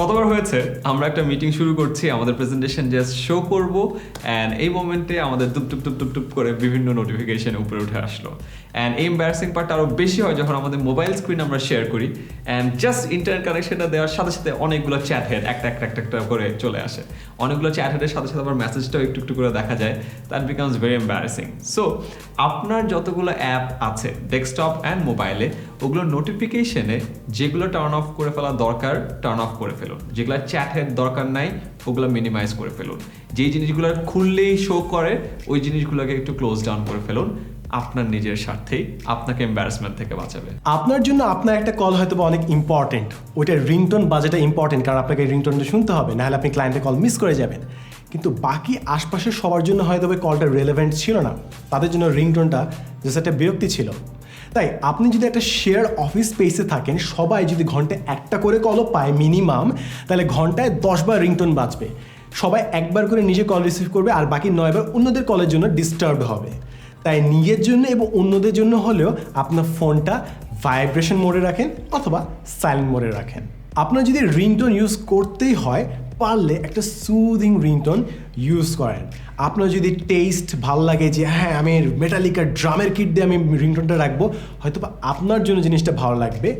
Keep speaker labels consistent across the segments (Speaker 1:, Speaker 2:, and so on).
Speaker 1: কতবার হয়েছে? আমরা একটা মিটিং শুরু করছি, আমাদের প্রেজেন্টেশন জাস্ট শো করব অ্যান্ড এই মোমেন্টে আমাদের টুপ টুপ টুপ টুপ টুপ করে বিভিন্ন নোটিফিকেশন উপরে উঠে আসলো। অ্যান্ড এই এম্বারাসিং পার্টটা আরও বেশি হয় যখন আমাদের মোবাইল স্ক্রিন আমরা শেয়ার করি অ্যান্ড জাস্ট ইন্টারনেট কানেকশনটা দেওয়ার সাথে সাথে অনেকগুলো চ্যাট হেড একটা একটা একটা একটা করে চলে আসে। অনেকগুলো চ্যাট হেডের সাথে সাথে আবার মেসেজটাও একটু একটু করে দেখা যায় that becomes very embarrassing so আপনার যতগুলো অ্যাপ আছে ডেস্কটপ অ্যান্ড মোবাইলে ওগুলো নোটিফিকেশনে যেগুলো টার্ন অফ করে ফেলা দরকার টার্ন অফ করে ফেলুন। যেগুলো চ্যাটের দরকার নাই, ওগুলো মিনিমাইজ করে ফেলুন। যেই জিনিসগুলো খুললেই শো করে, ওই জিনিসগুলোকে একটু ক্লোজ ডাউন করে ফেলুন। আপনার নিজের স্বার্থেই, আপনাকে এম্বারাসমেন্ট থেকে বাঁচাবে।
Speaker 2: আপনার জন্য আপনার একটা কল হয়তো অনেক ইম্পর্টেন্ট ওইটার রিংটোন বাজেটা ইম্পর্টেন্ট কারণ আপনাকে রিংটোনটা শুনতে হবে, নাহলে আপনি ক্লায়েন্টের কল মিস করে যাবেন। কিন্তু বাকি আশপাশের সবার জন্য হয়তো কলটা রেলেভেন্ট ছিল না। তাদের জন্য রিংটোনটা জাস্ট একটা বিরক্তি ছিল। তাই আপনি যদি একটা শেয়ার অফিস স্পেসে থাকেন, সবাই যদি ঘন্টায় একটা করে কলও পায় মিনিমাম তাহলে ঘন্টায় দশবার রিংটোন বাজবে। সবাই একবার করে নিজে কল রিসিভ করবে আর বাকি নয়বার অন্যদের কলের জন্য ডিস্টার্ব হবে। তাই নিজের জন্য এবং অন্যদের জন্য হলেও আপনার ফোনটা ভাইব্রেশন মোডে রাখেন অথবা সাইলেন্ট মোডে রাখেন। আপনার যদি রিংটোন ইউজ করতেই হয় পারলে একটা সুদিং রিংটোন ইউজ করেন। আপনার যদি টেস্ট ভালো লাগে যে হ্যাঁ আমি মেটালিকার ড্রামের কিট দিয়ে আমি রিংটোনটা রাখব হয়তো আপনার জন্য জিনিসটা ভালো লাগবে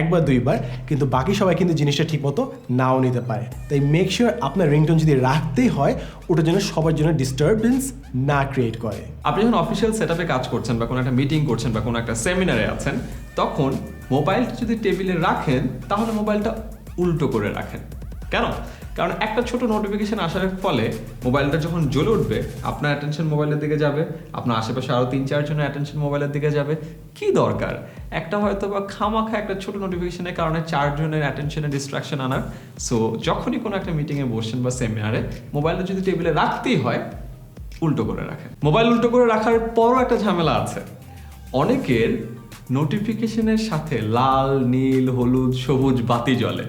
Speaker 2: একবার, দুইবার, কিন্তু বাকি সবাই কিন্তু জিনিসটা ঠিকমতো নাও নিতে পারে। তাই মেক শিওর আপনার রিংটোন যদি রাখতেই হয় ওটার জন্য সবার জন্য ডিস্টারবেন্স না ক্রিয়েট করে।
Speaker 1: আপনি যখন অফিসিয়াল সেট কাজ করছেন বা কোনো একটা মিটিং করছেন বা কোনো একটা সেমিনারে আছেন, তখন মোবাইলটা যদি টেবিলে রাখেন, তাহলে মোবাইলটা উল্টো করে রাখেন। কেন? কারণ একটা ছোট নোটিফিকেশন আসার ফলে মোবাইলটা যখন জ্বলে উঠবে, আপনার অ্যাটেনশন মোবাইলের দিকে যাবে, আপনার আশেপাশে আরও তিন চারজনের অ্যাটেনশন মোবাইলের দিকে যাবে। কি দরকার? একটা হয়তো বা খামাখা একটা ছোট নোটিফিকেশনের কারণে চারজনের অ্যাটেনশনে ডিস্ট্রাকশন আনার। সো যখনই কোনো একটা মিটিংয়ে বসছেন বা সেমিনারে মোবাইলটা যদি টেবিলে রাখতেই হয়, উল্টো করে রাখেন। মোবাইল উল্টো করে রাখার পরও একটা ঝামেলা আছে। অনেকের নোটিফিকেশনের সাথে লাল, নীল, হলুদ, সবুজ বাতি জ্বলে।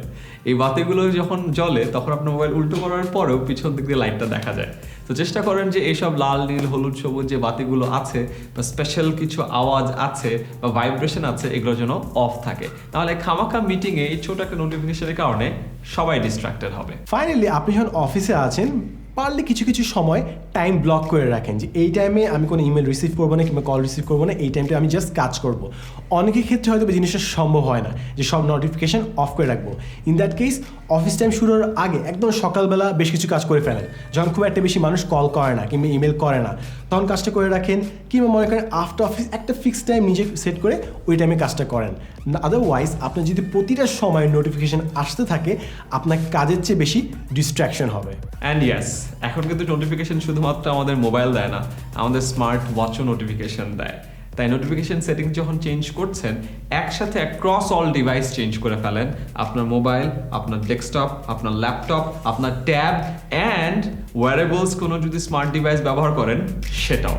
Speaker 1: এই বাতিগুলো যখন জ্বলে, তখন আপনার মোবাইল উল্টো করার পরেও পিছন দিক দিয়ে লাইটটা দেখা যায়। তো চেষ্টা করেন যে এইসব লাল, নীল, হলুদ, সবুজ যে বাতিগুলো আছে, বা স্পেশাল কিছু আওয়াজ আছে, বা ভাইব্রেশন আছে, এগুলো যেন অফ থাকে। তাহলে খামাখা মিটিংয়ে এই ছোট একটা নোটিফিকেশনের কারণে সবাই ডিস্ট্রাক্টেড হবে।
Speaker 2: ফাইনালি আপনি যখন অফিসে আছেন পারলে কিছু কিছু সময় টাইম ব্লক করে রাখেন যে এই টাইমে আমি কোনো ইমেল রিসিভ করব না কিংবা কল রিসিভ করব না, এই টাইমটা আমি জাস্ট কাজ করব। অনেকের ক্ষেত্রে হয়তো জিনিসটা সম্ভব হয় না যে সব নোটিফিকেশন অফ করে রাখব। In that case office time শুরুর আগে একদম সকালবেলা বেশ কিছু কাজ করে ফেলেন। যখন খুব একটা বেশি মানুষ কল করে না কিংবা ইমেল করে না, তখন কাজটা করে রাখেন কিংবা মনে করেন আফটার অফিস একটা ফিক্সড টাইম নিজে সেট করে ওই টাইমে কাজটা করেন। আদারওয়াইজ আপনার যদি প্রতিটা সময় নোটিফিকেশন আসতে থাকে, আপনার কাজের চেয়ে বেশি ডিস্ট্র্যাকশন হবে।
Speaker 1: অ্যান্ড ইয়াস এখন কিন্তু নোটিফিকেশন শুধুমাত্র আমাদের মোবাইল দেয় না, আমাদের স্মার্ট ওয়াচও নোটিফিকেশন দেয়। তাই নোটিফিকেশন সেটিং যখন চেঞ্জ করছেন, একসাথে ক্রস অল ডিভাইস চেঞ্জ করে ফেলেন। আপনার মোবাইল আপনার ডেস্কটপ আপনার ল্যাপটপ আপনার ট্যাব অ্যান্ড ওয়ারেবলস কোনো যদি স্মার্ট ডিভাইস ব্যবহার করেন, সেটাও।